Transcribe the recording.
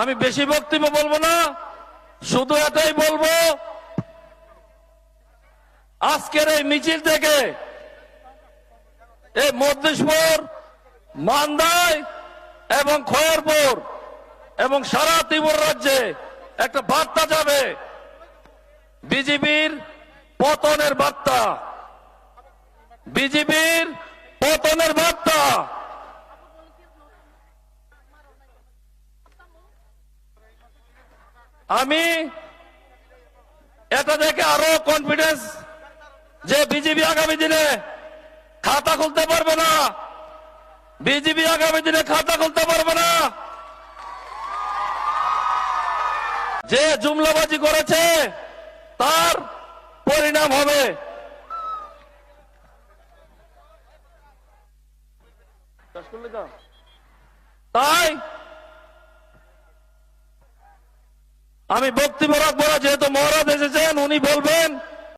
আমি বেশি বক্তব্য বলব না, শুধু এটাই বলব, আজকের এই মিছিল থেকে এই মধ্যেশ্বর মান্দায় এবং খয়েরপুর এবং সারা ত্রিপুরা রাজ্যে একটা বার্তা যাবে। বিজেপির পতনের বার্তা। বিজেপির পতনের বার্তা। আমি এটা দেখে আরও কনফিডেন্স যে বিজেপি আগামী দিনে খাতা খুলতে পারবে না। বিজেপি আগামী দিনে খাতা খুলতে পারবে না। যে জুমলাবাজি করেছে, তার পরিণাম হবে। তাই আমি বক্তব্য রাখব যেহেতু মহারাজ এসেছেন উনি বলবেন